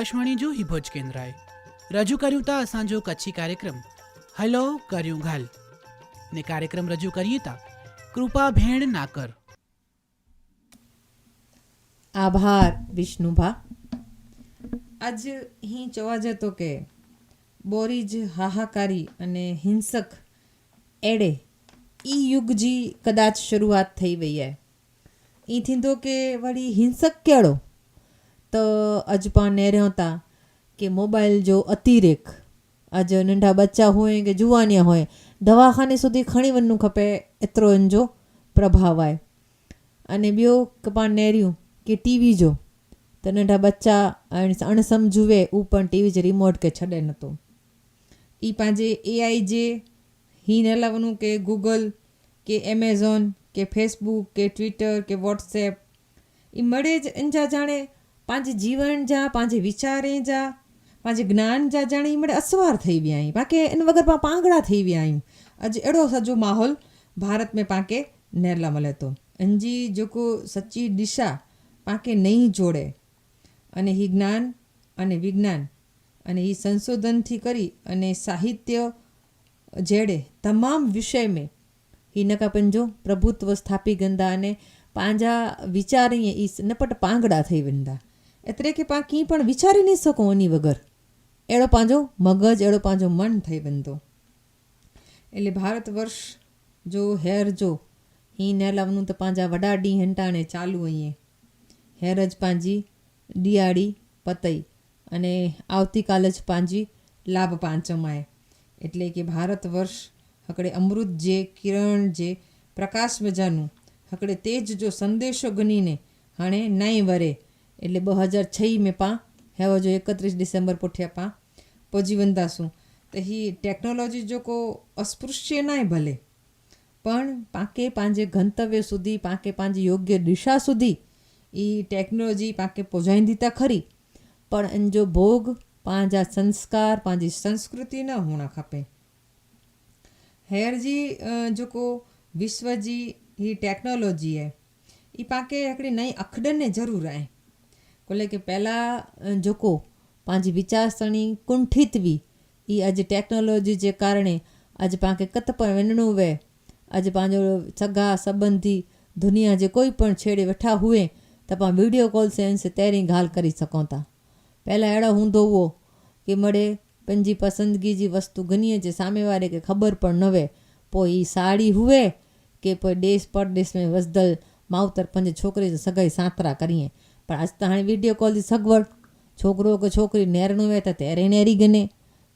આકાશવાણી જો હિભોજ કેન્દ્રએ. રજૂ કર્યું તા અસાંજો કચ્છી કાર્યક્રમ. હલો કર્યું ઘાલ. ને કાર્યક્રમ રજૂ કરીએ તા કૃપા ભેણ નાકર. આભાર વિષ્ણુભા. આજ અહીં જોવા જતો કે બોરી જ હાહાકારી અને હિંસક એડે ઈ યુગજી કદાચ શરૂઆત થઈ વૈયા એથી તો કે વળી હિંસક કેળો? તો अॼु पाण અજપાને રહેતા કે મોબાઈલ જો અતિરેક આજે નંઢા બચ્ચા હોય કે જુવાનિયા હોય દવાખાને સુધી ખણી વનનું ખપે એતરો એનજો प्रभाव आहे अने ॿियो કપાણ નેર્યું की टीवी जो त नंढा बच्चा अणसमझुवे उहो पण टीवी जे रिमोट खे छॾे नथो ई पंहिंजे ए आई जे हीअं न लवनूं के गूगल के एमेज़ॉन के फेसबुक के ट्विटर के वॉट्सएप ई मड़े इन जा ॼाणे पंहिंजे जीवन जा पंहिंजे वीचारे जा पंहिंजे ज्ञान जा ॼाणे ई मड़े असवार थी विया आहियूं पाण इन वग़ैरह पाण पांगड़ा थी विया आहियूं अॼु अहिड़ो सॼो माहौल भारत में पाण खे न मिले थो इन जी जेको सची दिशा पाण खे નહીં જોડે અને ही જ્ઞાન અને વિજ્ઞાન અને ही સંશોધનથી કરી અને સાહિત્ય जहिड़े तमामु विषय में हिन खां पंहिंजो प्रभुत्व स्थापी कंदा अने पंहिंजा वीचार ईअं ई नपट पांगड़ा थी वेंदा એટલે કે પા કી પણ વિચારી નહીં શકો એની વગર. એળો પાંજો મગજ, એળો પાંજો મન થઈ બનતો એટલે ભારત વર્ષ જો હેર જો, હી નેલાવનું તો પાંજા વડા ડી હેંટાણે ચાલુ અહીંયા. હેર જ પાંજી, દિયાળી, પતઈ. અને આવતીકાલ જ પાંજી, લાભ પાંચમાએ એટલે કે ભારત વર્ષ હકડે અમૃત જે, કિરણ જે, પ્રકાશ મજાનું હકડે તે જ જો સંદેશો ગણીને, હણે નહીં વરે એટલે ॿ हज़ार छही में पाण हैव जो एकत्रीस डिसेंबर पुठियां पाण पहुची वेंदासूं त हीअ टेक्नोलॉजी जेको अस्पृश्य न आहे भले पण पांखे पंहिंजे गंतव्य સુધી पांखे पंहिंजी योग्य दिशा સુધી ઈ ટેકનોલોજી પાકે પહોંચાઈंदी त ખરી પણ इन जो भोग पंहिंजा संस्कार पंहिंजी संस्कृति न हुअणु खपे हींअर जी जेको विश्व जी हीअ टेक्नोलॉजी आहे हीअ पांखे हिकिड़ी नई अखडन ज़रूरु आहे બોલે કે પહેલાં જોકો પાંજી વિચારસરણી કુંઠિતવી એ આજે ટેકનોલોજી જે કારણે આજે પાંખે કત પણ વञिणो વે આજે પાંજો સગા સંબંધી દુનિયા જે કોઈ પણ છેડે વેઠા हुए त पाण वीडियो कॉल सेंस तहिड़ी ॻाल्हि કરી सघूं था પહેલાં अहिड़ो हूंदो हुओ की मड़े पंहिंजी पसंदिगी जी वस्तु गनीअ जे साम्हूं वारे खे ख़बर पण न हुए पोइ हीअ साड़ी हुए की पोइ देश परदेश में वसदल माउतर पंहिंजे छोकिरे जी सगाई सांतरा करियईं પણ આજ તો હાણે વીડિયો કોલથી સગવડ. છોકરો કે છોકરી નેરણું હોય તો ત્યારે નેરી ગને.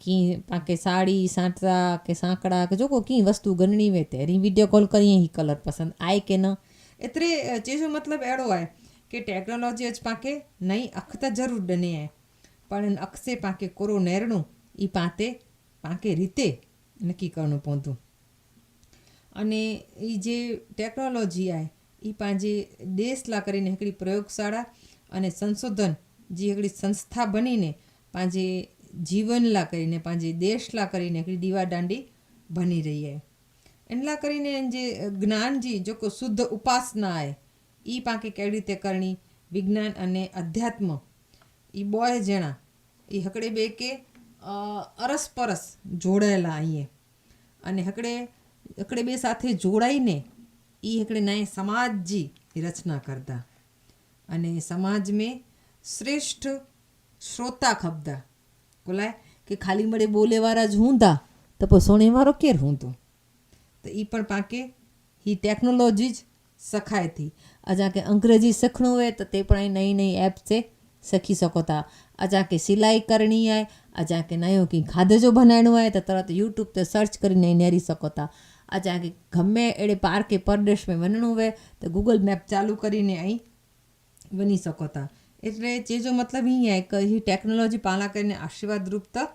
કી પાકે સાડી સાંટરા કે સાંકડા કે જોકો કી વસ્તુ ગણણી હોય ત્યારે વીડિયો કોલ કરીએ એ કલર પસંદ આય કે ન. એટલે ચીજો મતલબ એડો હોય કે ટેકનોલોજી જ પાકે નહીં અખતા જરૂર ડને આય પણ અક્ષે પાકે કોરો નેરણું એ પાતે, પાકે રીતે નક્કી કરવું પહોંતું અને એ જે ટેકનોલોજી આય એ પાંજે દેશલા કરીને એકડી પ્રયોગશાળા અને સંશોધન, જે એકડી સંસ્થા બનીને પાંજે જીવનલા કરીને, પાંજે દેશલા કરીને એકડી દીવાદાંડી બની રહીએ એટલા કરીને જે જ્ઞાનજી, જો કોઈ શુદ્ધ ઉપાસના આય એ પાંકે કેવી રીતે કરણી? વિજ્ઞાન અને અધ્યાત્મ. એ બોય જણા એ હકડે બે કે અરસપરસ જોડાયેલા આઈએ. અને હકડે હકડે બે સાથે જોડાઈને એ હકડે નાય સમાજજી રચના કરતા. અને समाज में શ્રેષ્ઠ શ્રોતા ખબદા બોલાય કે ખાલી મળે બોલેવાળા જ હું તા તો પસોણીવાળો કેર હું તું તો એ પણ પાકે હી ટેકનોલોજી જ સખાયથી અજા કે અંગ્રેજી શીખણું હોય તો તે પણ અહીં નઈ નઈ એપ છે શીખી શકો તા. અજા કે સિલાઈ કરણી આય, અજા કે નયો કે ખાધે જો બનાવણું હોય તો તરત યુટ્યુબ તે સર્ચ કરીને નેરી શકો તા. અજા કે ગમે એડે પાર કે પરદેશમાં વનણું હોય, તો ગૂગલ મેપ ચાલુ કરીને અહીં બની શકો તા. એટલે જે જો મતલબ અહીં કે હી ટેકનોલોજી પાલા કરીને આશીર્વાદ રૂપ તક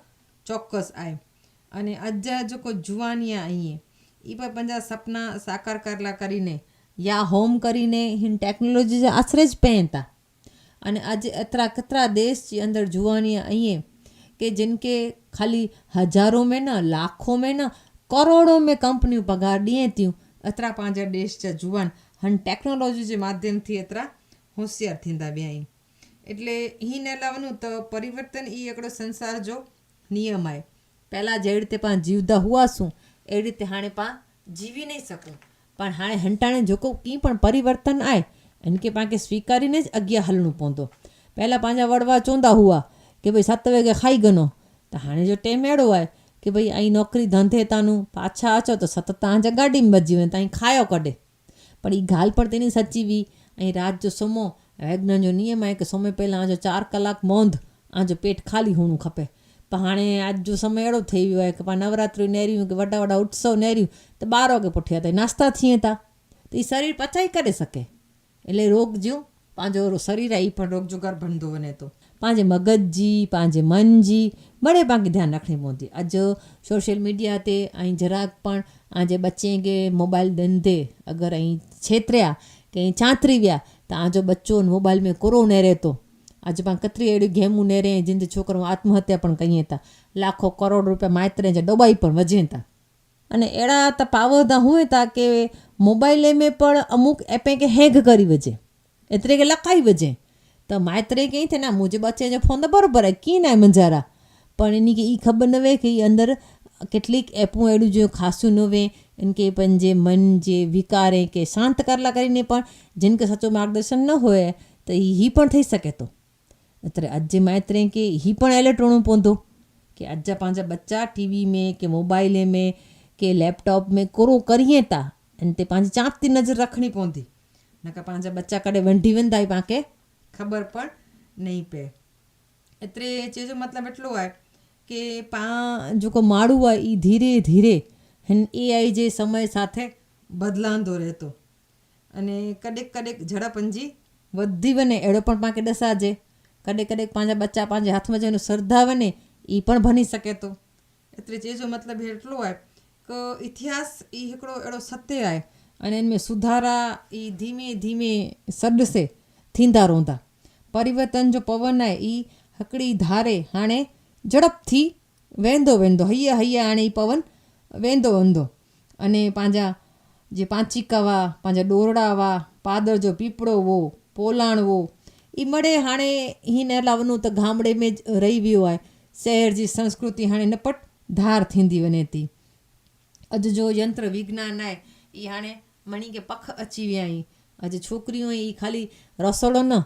ચોક્કસ આય. અને અજ્જા જો કોઈ જુવાનિયા અહીં એ પણ પંજા સપના સાકાર કરલા કરીને યા હોમ કરીને હિન ટેકનોલોજી આશરે જ પહેતા અને આજે અતરા કતરા દેશ અંદર જુવાનિયા અહીં કે जिनके ખાલી હજારો મેં ન, લાખો મેં ન, કરોડો મેં કંપનીઓ પગાર ડીએ ત્યું અતરા પાંજા દેશ જા જુવાન, હન ટેકનોલોજી જે માધ્યમથી અતરા હોશિયાર થીંदा ॿिया એટલે હિન લાવનું તો પરિવર્તન એ એકડો સંસાર જો નિયમ આય પહેલાં જે રીતે પણ જીવતા હુઆસું એ રીતે હાણે પણ જીવી નહીં શકું. પણ હાણે હંટાણે જોકો કંઈ પણ પરિવર્તન આય એને કે પાંકે સ્વીકારીને જ અગિયા હલણું પહોંતો પહેલાં પાંજા વડવા ચોંદા હુઆ કે ભાઈ સાત વાગે ખાઈ ગનો. તો હાણે જો ટેમ એડો આય, કે ભાઈ અહીં નોકરી ધંધે તાનું, પાછા અચો તો સતત ત્યાં જ ગાડીમાં બજી વને ત્યાં ખાયો કઢે. પણ એ ગાલ પણ તેની સચીવી ऐं राति जो सुम्हो वैगनर जो नियम आहे की सुम्हे पहिलां आज चारि कलाक मौंद आज पेट ख़ाली हुअणु खपे पर हाणे अॼु जो समय अहिड़ो थी वियो आहे की पाण नवरात्रियूं नेरियूं की वॾा वॾा उत्सव नेरियूं त ॿार वॻे पुठियां ताईं नाश्ता थियनि था त हीउ शरीर पचाए करे सघे इलाही रोग जूं पंहिंजो शरीर आहे ई पिणु रोग जो घर बनंदो वञे थो पंहिंजे मग़ज़ जी पंहिंजे मन जी बड़े पाण खे ध्यानु रखणी पवंदी अॼु सोशल मीडिया ते ऐं जराक पण पंहिंजे बचे खे मोबाइल ॾंदे अगरि ऐं छेतरिया કે ચાંતરી વ્યા તો આજો બચ્ચો મોબાઈલ મેં કોરો ને રહેતો આજે પણ કતરી એડી ઘેમું ને રહે જિંદ છોકરો આત્મહત્યા પણ કહીએ હતા. લાખો કરોડ રૂપિયા માત્રે જે ડબાઈ પણ વજે હતા. અને એડા તા પાવરદા હું હતા કે મોબાઈલે મેં પણ અમુક એપે કે હેગ કરી વજે. એટલે કે લખાઈ વજે. તો માત્રે કહી છે ના મુજે બચ્ચે જે ફોન તો બરોબર હે કી ના મંજારા. પણ એની કે એ ખબર ન હોય કે એ અંદર કેટલીક એપું એડું જો ખાસું ન હોય. इनके पन जे मन जे विकार हैं કે શાંત કરલા કરીને પણ જેને કે સાચું માર્ગદર્શન ન હોય તો એ પણ થઈ શકે તો અત્યારે આજે માત્ર કે એ પણ એલર્ટણું પોંધો કે આજજા પાંજા બચ્ચા ટીવી મેં કે મોબાઈલે મેં કે લેપટॉप મેં કોરો કરીએ તા અને તે પાંજી ચાંપતી નજર રખણી પોંધી નકા પાંજા બચ્ચા કડે વંઢી વંધાય પાંકે ખબર પણ નહીં પે એટલે ચેજો મતલબ એટલો હોય કે પા જો કો માળું હોય એ ધીરે ધીરે એ આઈ જે સમય સાથે બદલાંધો રહેતો. અને કડેક કડેક ઝડપંજી વધી બને એડો પણ પાંકે દસાજે. કડેક કડેક પાંજા બચ્ચા પાંજે હાથમાં જઈને શ્રદ્ધાવે ને એ પણ ભણી શકે તો. એટલે જેજો મતલબ એટલો હોય કે ઇતિહાસ એ એકડો એડો સત્ય આવે અને એમાં સુધારા એ ધીમે ધીમે સડશે થીંદા રોંધા. પરિવર્તન જો પવન આવે એ હકડી ધારે, હાણે ઝડપથી વેંદો વેંદો હૈયા હૈયા આણે એ પવન વેંધો અંધો અને પાંજા જે પાંચીકાવા પાંજા ડોરડાવા પાદર જો પીપળો વો પોલાણ વો એ મળે હાણે હિને લાવનું તો ગામડે મેં જ રહી વિયો આય શહેર જી સંસ્કૃતિ હાણે નપટ ધાર થींदी વને તી. અજ જો યંત્ર વિજ્ઞાન આય એ હાણે મણી કે પખ અચી વ્યાઈ આજે છોકરીઓ એ ખાલી રસોડો ન,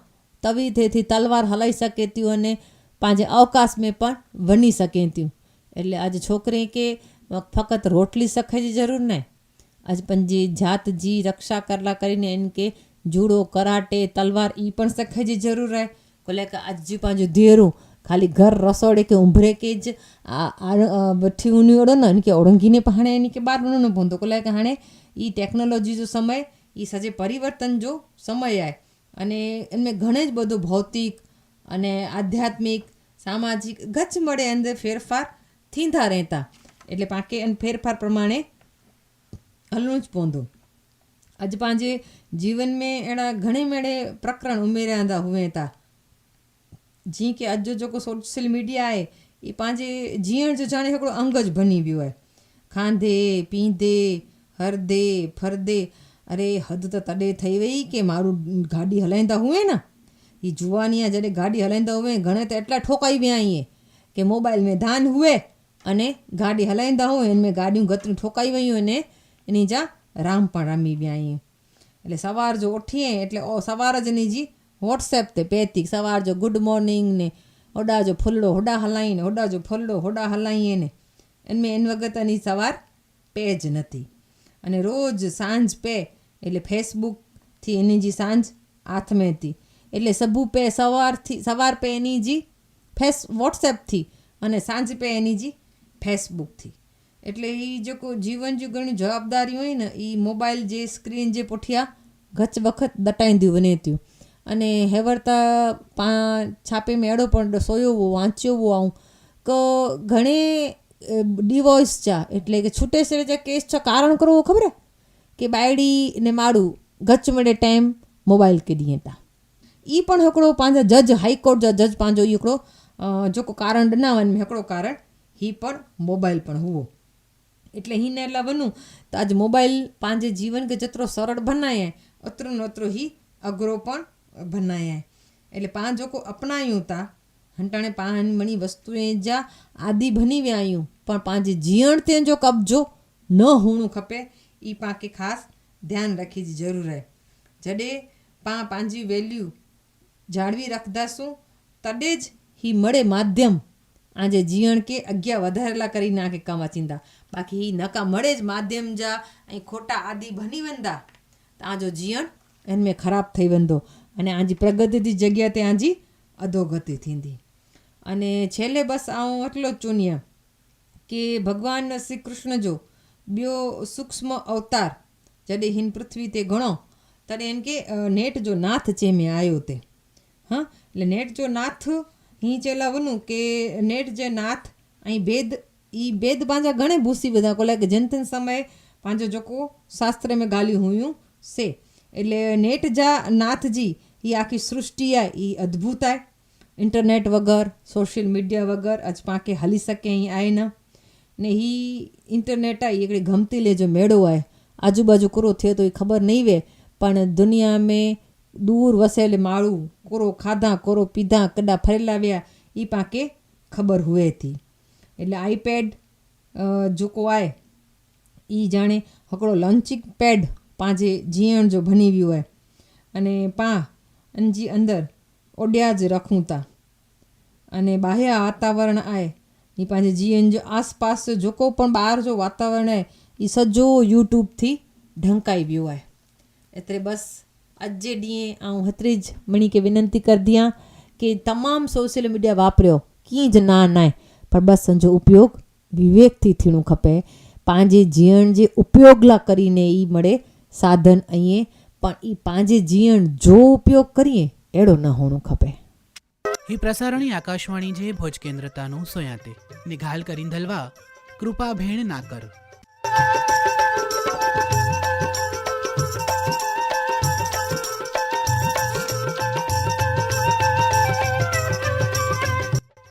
તવી તેથી તલવાર હલાઈ શકે તી અને પાંજે અવકાશ મેં પણ વની શકે તી એટલે આજે છોકરી કે ફક્ત રોટલી સખેજી જરૂર ને? અજપનજી જાતજી રક્ષા કરલા કરીને એને કે જુડો, કરાટે, તલવાર એ પણ સખેજી જરૂર રહે. કોલે કે અજી પાંજું ધીરું, ખાલી ઘર રસોડે કે ઉંભરે કે જ વઠી ઉની ઓડો ને કે ઓળંગીને પણ એની કે બાર ન ભૂંધો. કોલે કે હાણે એ ટેકનોલોજી જો સમય એ સજે પરિવર્તન જો સમય આય. અને એમને ઘણે જ બધું ભૌતિક અને આધ્યાત્મિક, સામાજિક ગચ મળે અંદર ફેરફાર થીંધા રહેતા. એટલે પાકે અને ફેરફાર પ્રમાણે હલણું જ પોંધું અજ પાંજે जीवन में अहिड़ा घणे अहिड़े प्रकरण उमेरियांदा हुआ था जीअं की अॼु जेको सोशल मीडिया आहे इहे पंहिंजे जीअण जो ॼाणे हिकिड़ो अंग ज बनी वियो आहे खांदे पींदे हरदे फरदे अरे हद त तॾहिं थी वई की माण्हू गाॾी हलाईंदा हुए न हीअ जुवानी आहे जॾहिं गाॾी हलाईंदा हुए घणे त एटला ठोकाई विया ईअं की मोबाइल में धान हुए અને ગાડી હલાईंदा હોય એને ગાડિયું ગતરું ઠોકાઈ વયું અને એની જા રામ પણ રમી વ્યાઈ એટલે સવાર જો ઉઠીએ, એટલે ઓ સવાર જ એની જી વોટ્સએપ તે પેતી સવાર જો ગુડ મોર્નિંગ ને હોડા જો ફૂલડો હોડા હલાઈને હોડા જો ફૂલડો હોડા હલાઈએ ને એનમે એન વખત એની સવાર પેજ નથી. અને રોજ સાંજ પે, એટલે ફેસબુકથી એની જે સાંજ હાથમાં હતી એટલે સબુ પે સવારથી, સવાર પે એની જી ફેસ વોટ્સએપથી અને સાંજ પે એની જી ફેસબુકથી. એટલે એ જે કોઈ જીવન જે ઘણી જવાબદારી હોય ને એ મોબાઈલ જે સ્ક્રીન જે પોઠિયા, ગચ વખત દટાઈંદ્યું વનેત્યું અને હેવરતા પા છાપે મેળો પણ સોયો વાંચ્યો આવું. કે ઘણે ડિવોર્સ ચા, એટલે કે છૂટે છે જે કેસ છે કારણ કરવો ખબર? કે બાયડી ને માળું ગચ મળે ટાઈમ મોબાઈલ કે ડીએ તા. એ પણ હિकिड़ो पंहिंजा जज हाई कोर्ट जा जज पंहिंजो इहो हिकिड़ो जेको कारण ॾिना वञ हिकिड़ो कारण હી પણ મોબાઈલ પણ હોવો. એટલે હીને એટલે વનું તો આજ મોબાઈલ પાંજે જીવન કે જતરો સરળ બનાય, અતરો નતરો હી અઘરો પણ બનાય. એટલે પાંચ જોકો અપનાયું તા, હંટાણે પાન મણી વસ્તુએ જા આદિ બની વ્યાયું. પણ પાંજે જીવણ તે જો કબજો ન હોણું ખપે એ પાકે ખાસ ધ્યાન રાખી જ જરૂર હે. જડે પા પાંજી વેલ્યુ જાળવી રાખદાશું તડે જ હી મળે માધ્યમ આજે જીણ કે અગિયાર વધારેલા કરી નાખે કામા ચિંતા બાકી નકા મળે જ માધ્યમ જા, અહીં ખોટા આદિ ભની વંદા. આજો જીણ એનમે ખરાબ થઈ વંદો. અને આજી પ્રગતિથી જગ્યા તે આજી અધોગતિ થીંદી. અને છેલ્લે બસ આવું એટલો જ ચૂન્યા કે ભગવાન શ્રી કૃષ્ણ જો બ્યો સૂક્ષ્મ અવતાર જડે હિન પૃથ્વી તે ગણો ત્યારે એમ કે નેટ જો નાથ છે મેં આવ્યો તે. હા, એટલે નેટ જો નાથ હી ચેલાવનું કે નેટ જે નાથ, અહીં ભેદ એ ભેદ પાંજા ઘણે ભૂસી બધા કોલા કે જનતન સમયે પાંજો જોકો શાસ્ત્ર મેં ગાલ્યું હુયું સે. એટલે નેટ જા નાથજી એ આખી સૃષ્ટિ આ એ અદ્ભુત આય ઇન્ટરનેટ વગર, સોશિયલ મીડિયા વગર અજ પાંકે હલી શકે અહીં આય ન ને એ ઇન્ટરનેટ આ એકડી ગમતી લેજો મેળો આય. આજુબાજુ કરો થયો તો એ ખબર નહીં વે, પણ દુનિયા મેં દૂર વસેલ માળું, કોરો ખાધા, કોરો પીધા, કડા ફરેલાવ્યા એ પાકે ખબર હુએ હતી એટલે આઈપેડ જોકો આય એ જાણે હકડો લંચિંગ પેડ પાંજે જીયણ જો ભનીવ્યું હોય. અને પા, અંજી અંદર ઓડ્યા જ રખૂતા. અને બાહ્ય વાતાવરણ આય એ પાંજે જીયણ જો આસપાસ જોકો પણ બહાર જો વાતાવરણ આય એ સજ્જો યુટ્યુબથી ઢંકાઈ ગયું હોય એટલે બસ આજે ડીએ આऊं હતરેજ મણી કે વિનંતી કર દિયા કે તમામ સોશિयल મીડિયા વાપरियो कीअं ना नाहे पर बसि संजो उपयोग विवेक थी थियणो खपे पंहिंजे जीअण जे उपयोग लाइ કરીને એ મળે સાધન અહીં પણ એ પાંજે જીવન જો ઉપયોગ કરીએ, એડો ન હોણું ખપે. હી પ્રસારણી આકાશવાણી જે ભોજ કેન્દ્રતાનું સોયાતે. નિઘાલ કરીન ધલવા કૃપા ભેણ ના કર.